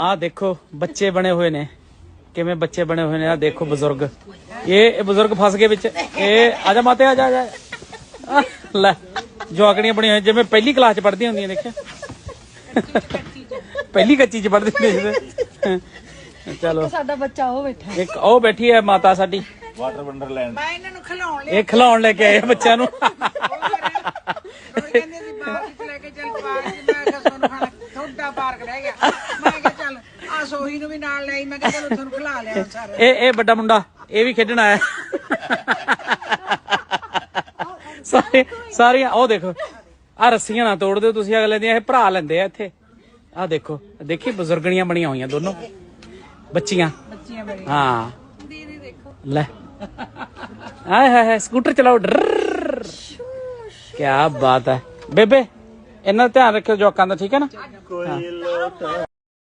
ਆ ਦੇਖੋ ਬੱਚੇ ਬਣੇ ਹੋਏ ਨੇ। ਕਿਵੇਂ ਬੱਚੇ ਬਣੇ ਹੋਏ ਨੇ ਆ ਦੇਖੋ ਬਜ਼ੁਰਗ। ਇਹ ਇਹ ਬਜ਼ੁਰਗ ਫਸ ਗਏ ਵਿੱਚ। ਇਹ ਆਜਾ ਮਾਤੇ ਆਜਾ ਆਜਾ ਆਹ, ਲੈ ਜਵਾਕੜੀਆਂ ਬਣੀਆਂ ਹੋਈਆਂ ਜਿਵੇਂ ਪਹਿਲੀ ਕਲਾਸ ਚ ਪੜ੍ਹਦੀਆਂ ਹੁੰਦੀਆਂ ਦੇਖਿਆ। ਪਹਿਲੀ ਕੱਚੀ ਚ ਪੜ੍ਹਦੀ ਹੁੰਦੀ ਸੀ ਚਲੋ। ਸਾਡਾ ਬੱਚਾ ਉਹ ਬੈਠਾ ਇੱਕ ਉਹ ਬੈਠੀ ਹੈ ਮਾਤਾ ਸਾਡੀ। ਵਾਟਰ ਵੰਡਰਲੈਂਡ ਮੈਂ ਇਹਨਾਂ ਨੂੰ ਖਿਲਾਉਣ ਲਈ ਇਹ ਖਿਲਾਉਣ ਲੈ ਕੇ ਆਏ ਆ ਬੱਚਿਆਂ ਨੂੰ। ਉਹ ਕਹਿੰਦੇ ਸੀ ਚ ਲੈ ਕੇ ਚੱਲ ਪਾਰਕ ਚ ਮੈਂ ਕਿਹਾ ਤੁਹਾਨੂੰ ਖਾਣਾ ਥੋੜਾ ਪਾਰਕ ਰਹਿ ਗਿਆ। ਮੈਂ ਸੋਹੀ ਨੂੰ ਵੀ ਨਾਲ ਲਈ ਮੈਂ ਕਿਹਾ ਚਲੋ ਤੁਹਾਨੂੰ ਖਿਲਾ ਲਿਆ ਸਾਰਾ। ਇਹ ਇਹ ਵੱਡਾ ਮੁੰਡਾ ਇਹ ਵੀ ਖੇਡਣ ਆਇਆ। ਸਾਰੇ ਸਾਰੀਆਂ ਉਹ ਦੇਖੋ ਆ ਰੱਸੀਆਂ ਨਾ ਤੋੜ ਦਿਓ ਤੁਸੀਂ ਅਗਲੇ ਦੀਆਂ ਇਹ ਭਰਾ ਲੈਂਦੇ ਆ ਇੱਥੇ। ਆ ਦੇਖੋ ਦੇਖੀ ਬਜ਼ੁਰਗਣੀਆਂ ਬਣੀਆਂ ਹੋਈਆਂ ਦੋਨੋਂ। ਬੱਚੀਆਂ। ਬੱਚੀਆਂ ਮੇਰੀ ਹਾਂ। ਲੈ। ਆਏ ਹਾਏ ਹਾਏ ਸਕੂਟਰ ਚਲਾਓ ਕੀ ਬਾਤ ਹੈ। ਬੇਬੇ ਇਹਨਾਂ ਦਾ ਧਿਆਨ ਰੱਖਿਓ ਜੋਕਾਂ ਦਾ ਠੀਕ ਹੈ ਨਾ? ਕੋਈ ਲੋਟਾ